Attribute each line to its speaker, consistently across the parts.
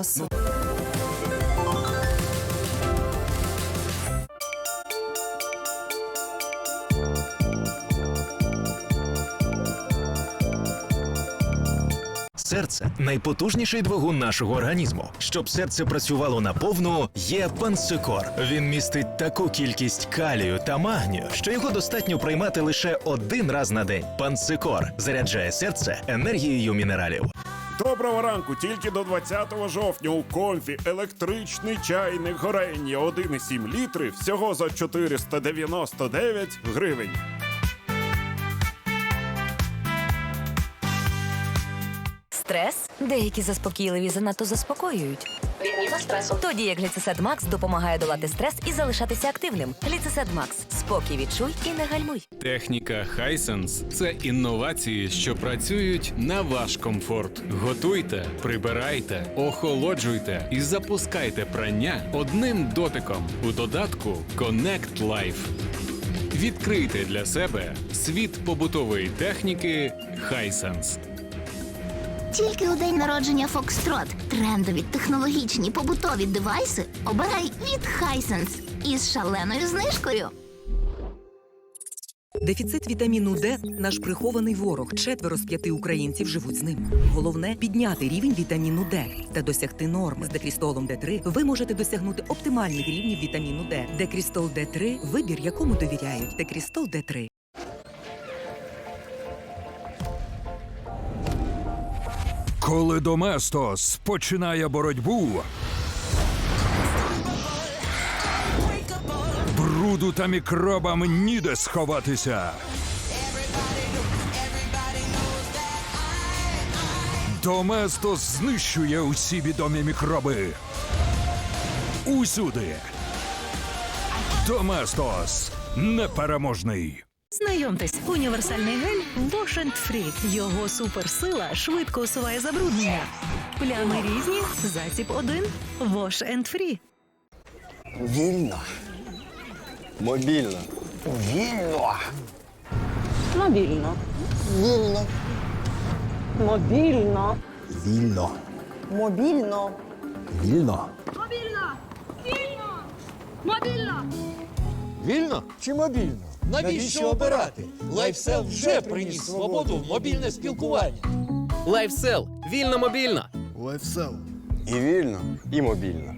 Speaker 1: голосу.
Speaker 2: Серце найпотужніший двигун нашого організму. Щоб серце працювало наповну, є пансикор. Він містить таку кількість калію та магнію, що його достатньо приймати лише один раз на день. Пансикор заряджає серце енергією мінералів.
Speaker 3: Доброго ранку! Тільки до 20 жовтня у комфі електричний чайник горення 1,7 літри всього за 499 гривень.
Speaker 4: Стрес? Деякі заспокійливі занадто заспокоюють. Тоді як Гліцесед Макс допомагає долати стрес і залишатися активним. Гліцесед Макс. Спокій відчуй і не гальмуй.
Speaker 5: Техніка Hisense – це інновації, що працюють на ваш комфорт. Готуйте, прибирайте, охолоджуйте і запускайте прання одним дотиком у додатку Connect Life. Відкрийте для себе світ побутової техніки Hisense.
Speaker 6: Тільки у день народження Foxtrot трендові технологічні побутові девайси обирай від Hisense із шаленою знижкою.
Speaker 7: Дефіцит вітаміну Д наш прихований ворог. Четверо з п'яти українців живуть з ним. Головне підняти рівень вітаміну Д та досягти норми. З декрістолом Д3 ви можете досягнути оптимальних рівнів вітаміну Д. Декрістол Д3 – вибір, якому довіряють. Декрістол Д3.
Speaker 8: Коли Доместос починає боротьбу, бруду та мікробам ніде сховатися. Доместос знищує усі відомі мікроби. Усюди. Доместос непереможний.
Speaker 9: Знайомтесь, універсальний гель Wash and Free. Його суперсила швидко усуває забруднення. Плями різні, засіб один Wash and Free.
Speaker 10: Вільно. Мобільно. Вільно.
Speaker 11: Мобільно.
Speaker 10: Вільно.
Speaker 11: Мобільно.
Speaker 10: Вільно.
Speaker 11: Мобільно.
Speaker 10: Вільно. Вільно чи мобільно?
Speaker 12: Навіщо обирати? Лайфсел вже приніс свободу в мобільне спілкування.
Speaker 13: Лайфсел. Вільно мобільно.
Speaker 10: Лайфсел. І вільно, і мобільно.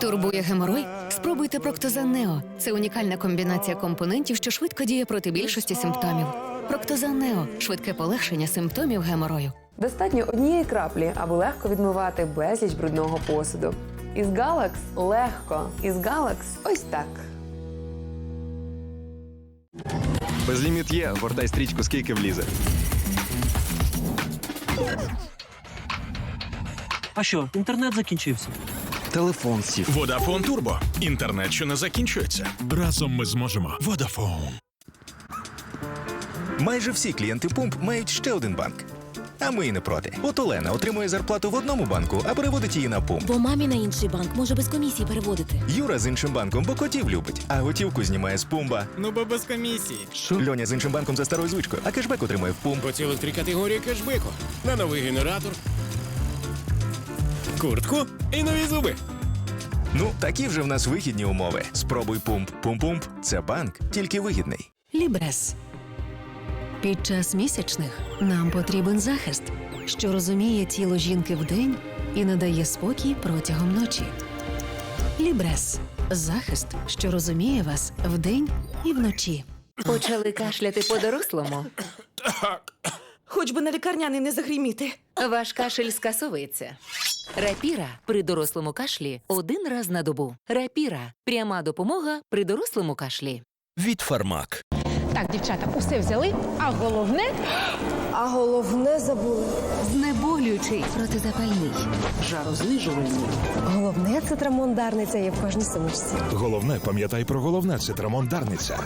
Speaker 14: Турбує геморой? Спробуйте Проктозан Нео. Це унікальна комбінація компонентів, що швидко діє проти більшості симптомів. Проктозан Нео швидке полегшення симптомів геморою.
Speaker 11: Достатньо однієї краплі, аби легко відмивати безліч брудного посуду. Із Галакс легко. Із Галакс ось так.
Speaker 2: Безліміт є, гортай стрічку, скільки влізе.
Speaker 12: А що, інтернет закінчився?
Speaker 2: Телефон сів.
Speaker 5: Водафон Турбо. Інтернет, що не закінчується. Разом ми зможемо. Водафон.
Speaker 2: Майже всі клієнти пумп мають ще один банк. А ми і не проти. От Олена отримує зарплату в одному банку, а переводить її на пумп.
Speaker 14: Бо мамі на інший банк може без комісії переводити.
Speaker 2: Юра з іншим банком, бо котів любить, а готівку знімає з пумба.
Speaker 13: Ну бо без комісії.
Speaker 2: Льоня з іншим банком за старою звичкою, а кешбек отримує в пумп.
Speaker 13: По цілих три категорії кешбеку. На новий генератор. Куртку і нові зуби.
Speaker 2: Ну, такі вже в нас вигідні умови. Спробуй пумп. Пум-пумп це банк, тільки вигідний.
Speaker 14: Лібрес. Під час місячних нам потрібен захист, що розуміє тіло жінки вдень і надає спокій протягом ночі. Лібрес захист, що розуміє вас вдень і вночі.
Speaker 4: Почали кашляти по-дорослому.
Speaker 7: Хоч би на лікарняний не загріміти.
Speaker 4: Ваш кашель скасовується. Рапіра при дорослому кашлі один раз на добу. Рапіра пряма допомога при дорослому кашлі.
Speaker 2: Від фармак.
Speaker 9: Так, дівчата, усе взяли, а головне. А головне забули.
Speaker 14: Знеболюючий протизапальний.
Speaker 9: Жарознижувальний. Головне це трамондарниця є в кожній сумочці.
Speaker 8: Головне, пам'ятай про головне це Дарниця.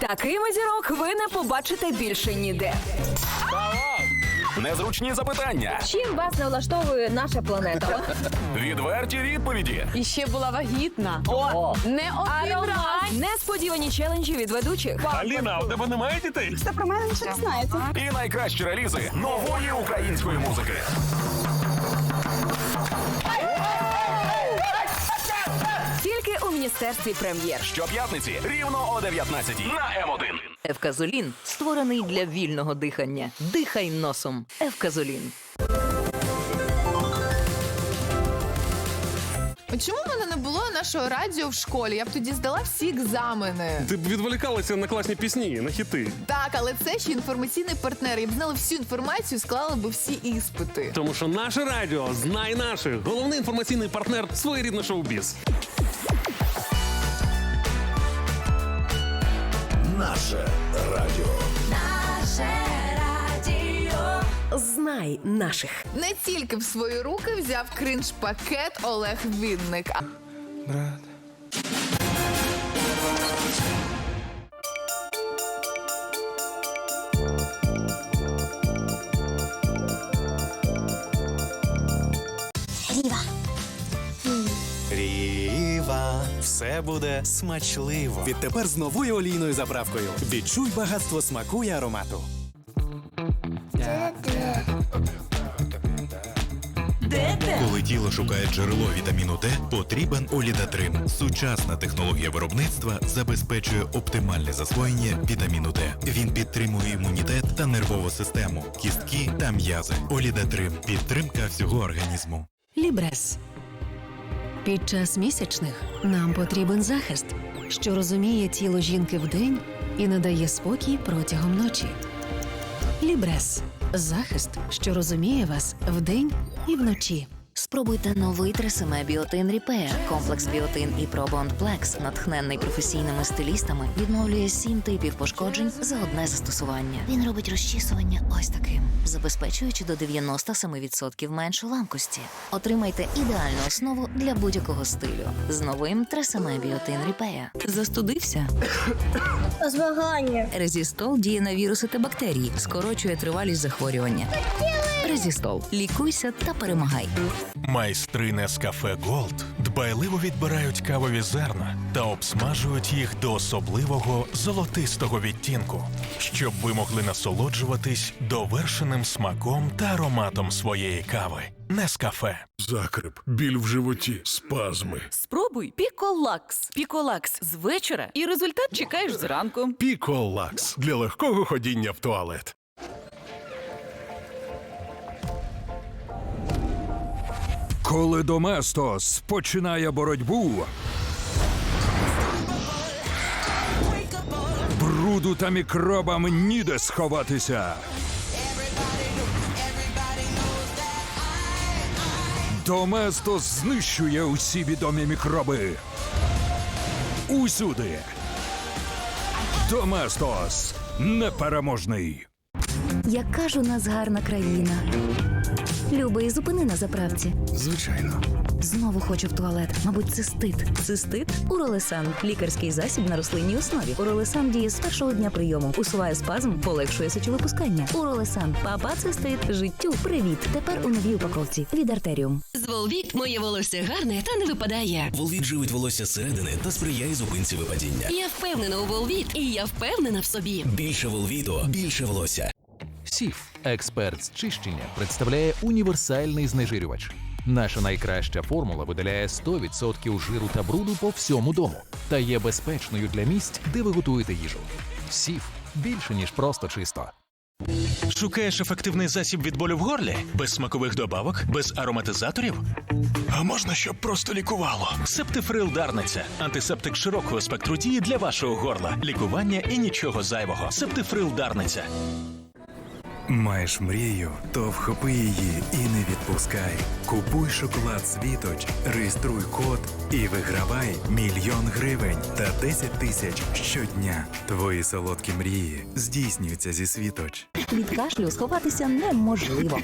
Speaker 4: Такими зірок ви не побачите більше ніде.
Speaker 1: Незручні запитання.
Speaker 15: Чим вас не влаштовує наша планета?
Speaker 1: Відверті відповіді.
Speaker 15: І ще була вагітна. О, не один раз.
Speaker 4: Несподівані челенджі від ведучих.
Speaker 1: Аліна, у тебе немає дітей?
Speaker 15: Це про мене нічого не знаєте.
Speaker 1: І найкращі релізи нової української музики.
Speaker 4: Тільки у міністерстві прем'єр.
Speaker 1: Щоп'ятниці рівно о 19 на М1.
Speaker 4: Евказолін створений для вільного дихання. Дихай носом. Евказолін.
Speaker 15: Чому в мене не було нашого радіо в школі? Я б тоді здала всі екзамени.
Speaker 16: Ти б відволікалася на класні пісні, на хіти.
Speaker 15: Так, але це ще інформаційний партнер. Я б знала всю інформацію, склала б всі іспити.
Speaker 16: Тому що наше радіо знай наших. Головний інформаційний партнер своєрідне шоу-біз.
Speaker 17: Наше радіо. Наше радіо.
Speaker 4: Знай наших.
Speaker 15: Не тільки в свої руки взяв кринж-пакет Олег Вінник. а-
Speaker 18: все буде смачливо. Відтепер з новою олійною заправкою. Відчуй багатство смаку і аромату.
Speaker 17: Коли тіло шукає джерело вітаміну Д, потрібен Олідатрим. Сучасна технологія виробництва забезпечує оптимальне засвоєння вітаміну Д. Він підтримує імунітет та нервову систему, кістки та м'язи. Олідатрим підтримка всього організму.
Speaker 14: Лібрес. Під час місячних нам потрібен захист, що розуміє тіло жінки вдень і надає спокій протягом ночі. Лібрес захист, що розуміє вас вдень і вночі.
Speaker 4: Спробуйте новий тресеме Біотин Ріпея. Комплекс Біотин і Пробонд Плекс, натхненний професійними стилістами, відновлює сім типів пошкоджень за одне застосування. Він робить розчісування ось таким, забезпечуючи до 97% меншу ламкості. Отримайте ідеальну основу для будь-якого стилю з новим тресеме Біотин Ріпея. Застудився?
Speaker 15: Змагання.
Speaker 4: Резістол діє на віруси та бактерії, скорочує тривалість захворювання. Резістол. Лікуйся та перемагай.
Speaker 17: Майстри Нескафе Голд дбайливо відбирають кавові зерна та обсмажують їх до особливого золотистого відтінку, щоб ви могли насолоджуватись довершеним смаком та ароматом своєї кави. Нескафе.
Speaker 8: Закрип, біль в животі, спазми.
Speaker 4: Спробуй Піколакс. Піколакс з вечора і результат чекаєш зранку.
Speaker 8: Піколакс для легкого ходіння в туалет. Коли Доместос починає боротьбу. Бруду та мікробам ніде сховатися. Доместос знищує усі відомі мікроби. Усюди. Доместос непереможний.
Speaker 4: Яка ж у нас гарна країна. Любий, зупини на заправці.
Speaker 8: Звичайно.
Speaker 4: Знову хочу в туалет. Мабуть, цистит. Цистит? Уролесан. Лікарський засіб на рослинній основі. Уролесан діє з першого дня прийому. Усуває спазм, полегшує сечовипускання. Уролесан. Папа цистит. Життю. Привіт. Тепер у новій упаковці. Від артеріум.
Speaker 14: З Волвік моє волосся гарне та не випадає.
Speaker 18: Волвік живить волосся зсередини та сприяє зупинці випадіння.
Speaker 14: Я впевнена у Волвік, і я впевнена в собі.
Speaker 18: Більше волвіто, більше волосся.
Speaker 19: Сіф, експерт з чищення, представляє універсальний знежирювач. Наша найкраща формула видаляє 100% жиру та бруду по всьому дому та є безпечною для місць, де ви готуєте їжу. Сіф більше ніж просто чисто.
Speaker 17: Шукаєш ефективний засіб від болю в горлі? Без смакових добавок, без ароматизаторів? А можна, щоб просто лікувало? Септифрил Дарниця. Антисептик широкого спектру дії для вашого горла. Лікування і нічого зайвого. Септифрил Дарниця.
Speaker 18: Маєш мрію, то вхопи її і не відпускай. Купуй шоколад світоч, реєструй код і вигравай мільйон гривень та 10 тисяч щодня. Твої солодкі мрії здійснюються зі світоч.
Speaker 4: Від кашлю сховатися неможливо.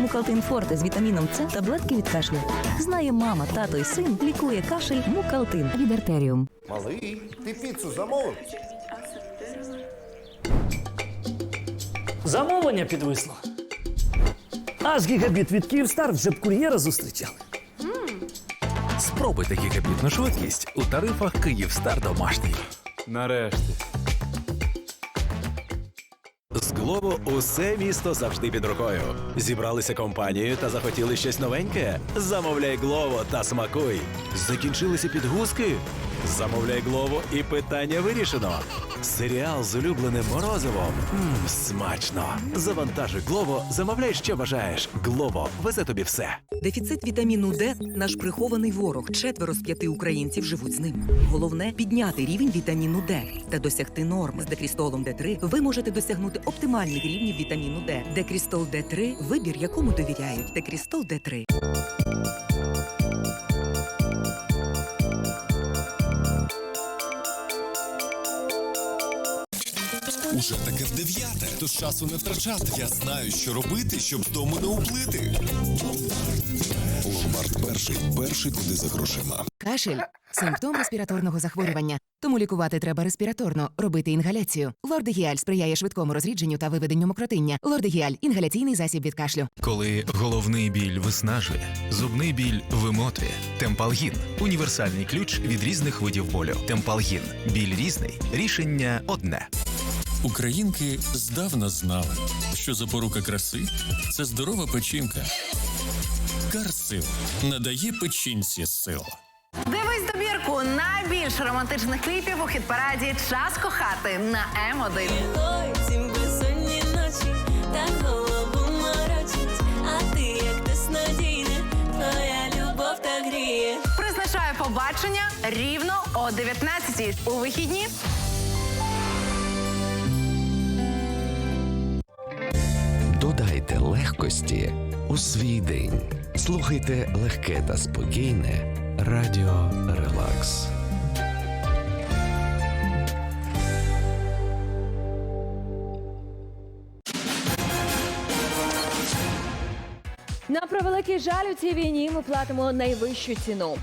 Speaker 4: Мукалтин Форте з вітаміном С таблетки від кашлю. Знає мама, тато і син лікує кашель Мукалтин від артеріум.
Speaker 20: Малий, ти піцу замовив?
Speaker 21: Замовлення підвисло. Аж гігабіт від Київстар вже б кур'єра зустрічали.
Speaker 22: Спробуйте гігабітну швидкість у тарифах Київстар домашній.
Speaker 5: Нарешті.
Speaker 23: З Глово усе місто завжди під рукою. Зібралися компанією та захотіли щось новеньке. Замовляй Глово та смакуй. Закінчилися підгузки. Замовляй Глово і питання вирішено. Серіал з улюбленим морозивом. Мм, смачно. Завантажуй Глово, замовляй, що бажаєш. Глово везе тобі все.
Speaker 7: Дефіцит вітаміну Д наш прихований ворог. Четверо з п'яти українців живуть з ним. Головне підняти рівень вітаміну Д та досягти норми. З декрістолом Д3 ви можете досягнути оптимальних рівнів вітаміну Д. Декрістол Д3 – вибір, якому довіряють. Декрістол Д3.
Speaker 24: Уже таке дев'яте, тож часу не втрачати. Я знаю, що робити, щоб дому не уплити. Ломбард перший, перший куди за грошима.
Speaker 25: Кашель симптом респіраторного захворювання. Тому лікувати треба респіраторно, робити інгаляцію. Лордегіаль сприяє швидкому розрідженню та виведенню мокротиння. Лордегіаль інгаляційний засіб від кашлю.
Speaker 2: Коли головний біль виснажує, зубний біль вимотує. Темпалгін універсальний ключ від різних видів болю. Темпалгін біль різний, рішення одне.
Speaker 26: Українки здавна знали, що запорука краси це здорова печінка. Карсил надає печінці сил.
Speaker 20: Дивись добірку найбільш романтичних кліпів у хіт-параді Час кохати на М1. Призначаю побачення рівно о 19-й. У вихідні
Speaker 27: Додайте легкості у свій день. Слухайте легке та спокійне Радіо Релакс.
Speaker 28: На превеликий жаль у цій війні ми платимо найвищу ціну.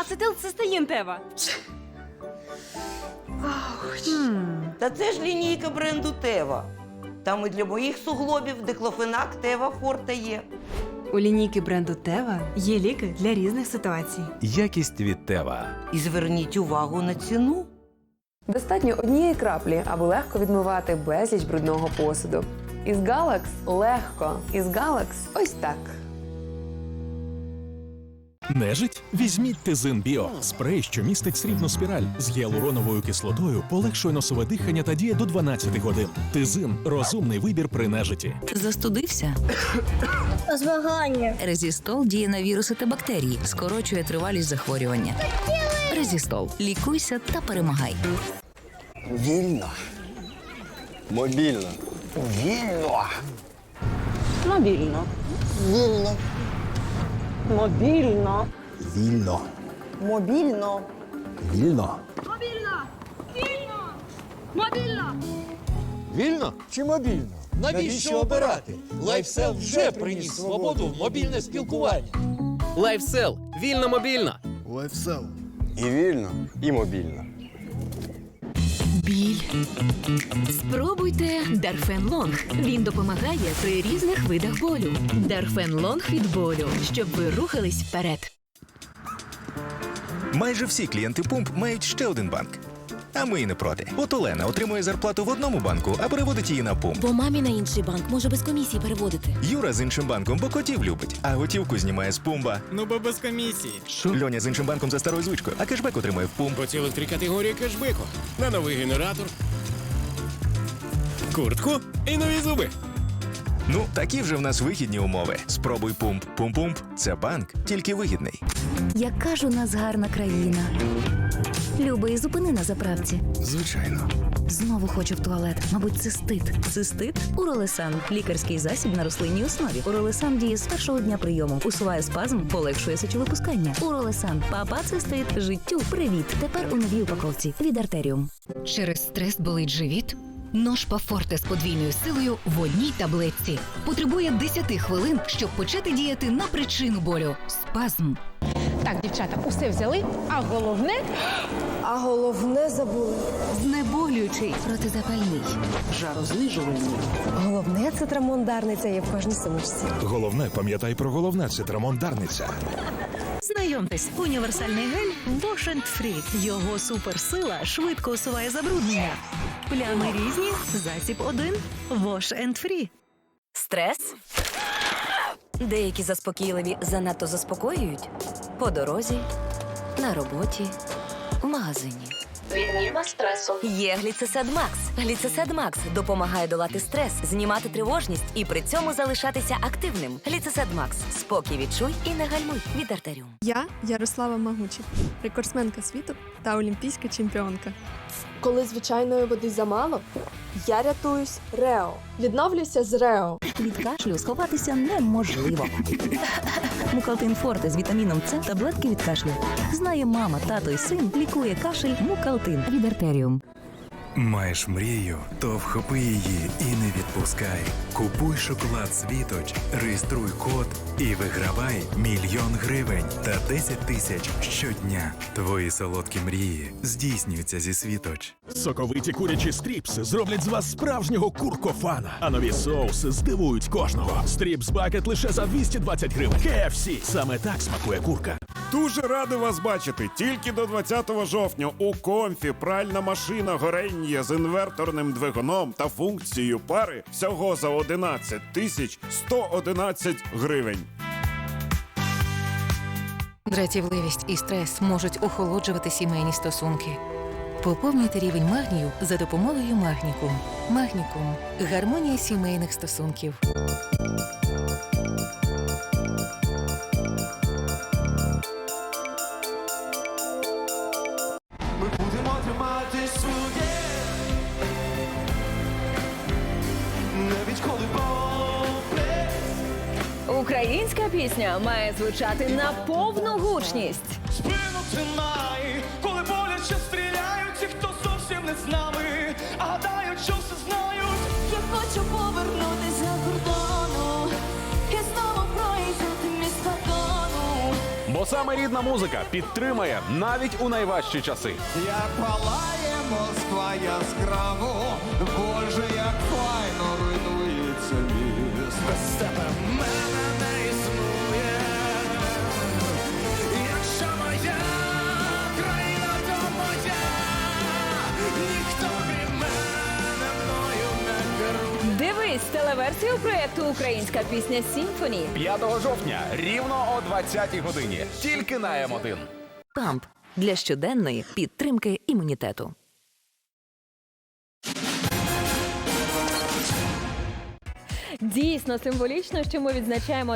Speaker 28: Ацетилцистеїн тева.
Speaker 29: Та це ж лінійка бренду Тева. Там і для моїх суглобів диклофенак Тева Форте є.
Speaker 30: У лінійки бренду Тева є ліки для різних ситуацій.
Speaker 23: Якість від Тева.
Speaker 29: І зверніть увагу на ціну.
Speaker 11: Достатньо однієї краплі, аби легко відмивати безліч брудного посуду. Із Galax легко. Із Galax ось так.
Speaker 17: Нежить? Візьміть Тизин Біо. Спрей, що містить срібну спіраль з гіалуроновою кислотою, полегшує носове дихання та діє до 12 годин. Тизин розумний вибір при нежиті.
Speaker 4: Застудився? Змагання. Резістол діє на віруси та бактерії, скорочує тривалість захворювання. Резістол. Лікуйся та перемагай.
Speaker 10: Вільно. Мобільно. Вільно.
Speaker 29: Мобільно.
Speaker 10: Вільно.
Speaker 29: Мобільно.
Speaker 10: Вільно.
Speaker 29: Мобільно.
Speaker 10: Вільно.
Speaker 12: Мобільно!
Speaker 10: Вільно чи мобільно?
Speaker 12: Навіщо обирати? Лайфсел вже приніс свободу в мобільне спілкування.
Speaker 13: Лайфсел. Вільно мобільно.
Speaker 10: Лайфсел. І вільно, і мобільно.
Speaker 14: Біль. Спробуйте Дарфен Лонг. Він допомагає при різних видах болю. Дарфен Лонг від болю, щоб ви рухались вперед.
Speaker 2: Майже всі клієнти пумп мають ще один банк. А ми і не проти. От Олена отримує зарплату в одному банку, а переводить її на пумп.
Speaker 14: Бо мамі на інший банк може без комісії переводити.
Speaker 2: Юра з іншим банком, бо котів любить, а готівку знімає з пумба.
Speaker 13: Ну бо без комісії.
Speaker 2: Льоня з іншим банком за старою звичкою, а кешбек отримує в пумп.
Speaker 13: По три категорії кешбеку. На новий генератор. Куртку і нові зуби.
Speaker 2: Ну, такі вже в нас вигідні умови. Спробуй пумп. Пумп-пумп це банк, тільки вигідний.
Speaker 6: Яка ж у нас гарна країна. Любий, зупини на заправці.
Speaker 2: Звичайно.
Speaker 4: Знову хочу в туалет. Мабуть, цистит. Цистит? Уролесан. Лікарський засіб на рослинній основі. Уролесан діє з першого дня прийому. Усуває спазм, полегшує сечовипускання. Уролесан. Папа цистит. Життю. Привіт. Тепер у новій упаковці. Від артеріум.
Speaker 20: Через стрес болить живіт? Ножпа Форте з подвійною силою в одній таблетці. Потребує 10 хвилин, щоб почати діяти на причину болю. Спазм.
Speaker 28: Так, дівчата, усе взяли, а головне. А головне забули.
Speaker 20: Знеболюючий. Протизапальний.
Speaker 28: Жарознижувальний. Головне це трамондарниця є в кожній сумочці.
Speaker 17: Головне, пам'ятай про головне це трамондарниця.
Speaker 4: Знайомтесь, універсальний гель Wash Free. Його суперсила швидко усуває забруднення. Плями різні, засіб один Wash Free. Стрес? Деякі заспокійливі занадто заспокоюють по дорозі, на роботі, в магазині.
Speaker 31: Відніма стресу.
Speaker 4: Є гліцесед Макс. Гліцесед Макс допомагає долати стрес, знімати тривожність і при цьому залишатися активним. Гліцесед Макс. Спокій відчуй і не гальмуй від артеріум.
Speaker 5: Я Ярослава Магучик, рекордсменка світу та олімпійська чемпіонка.
Speaker 28: Коли звичайної води замало, я рятуюсь Рео. Відновлюся з Рео.
Speaker 4: Від кашлю сховатися неможливо. Мукалтин Форте з вітаміном С таблетки від кашлю. Знає мама, тато і син лікує кашель Мукалтин від артеріум.
Speaker 18: Маєш мрію, то вхопи її і не відпускай. Купуй шоколад світоч, реєструй код і вигравай мільйон гривень та 10 тисяч щодня. Твої солодкі мрії здійснюються зі світоч.
Speaker 17: Соковиті курячі стріпси зроблять з вас справжнього куркофана. А нові соуси здивують кожного. Стріпс бакет лише за 220 гривень. KFC. Саме так смакує курка.
Speaker 11: Дуже радий вас бачити. Тільки до 20 жовтня у комфі пральна машина горення з інверторним двигуном та функцією пари всього за 11 тисяч 111 гривень.
Speaker 32: Дратівливість і стрес можуть охолоджувати сімейні стосунки. Поповнюйте рівень магнію за допомогою Магнікум. Магнікум гармонія сімейних стосунків.
Speaker 28: Українська пісня має звучати на повну гучність.
Speaker 12: Спину тримай, коли боляче стріляють, ті, хто зовсім не з нами, а гадають, що все знають.
Speaker 33: Я хочу повернутися за кордону і знову проїжджати місто дону.
Speaker 1: Бо саме рідна музика підтримає навіть у найважчі часи.
Speaker 12: Як палає Москва яскраво, Боже, як файно руйнується міст. Без тебе мене
Speaker 28: Телеверсію проєкту Українська пісня Сімфоні.
Speaker 1: 5 жовтня, рівно о 20 годині. Тільки на М1.
Speaker 4: Памп для щоденної підтримки імунітету.
Speaker 28: Дійсно символічно, що ми відзначаємо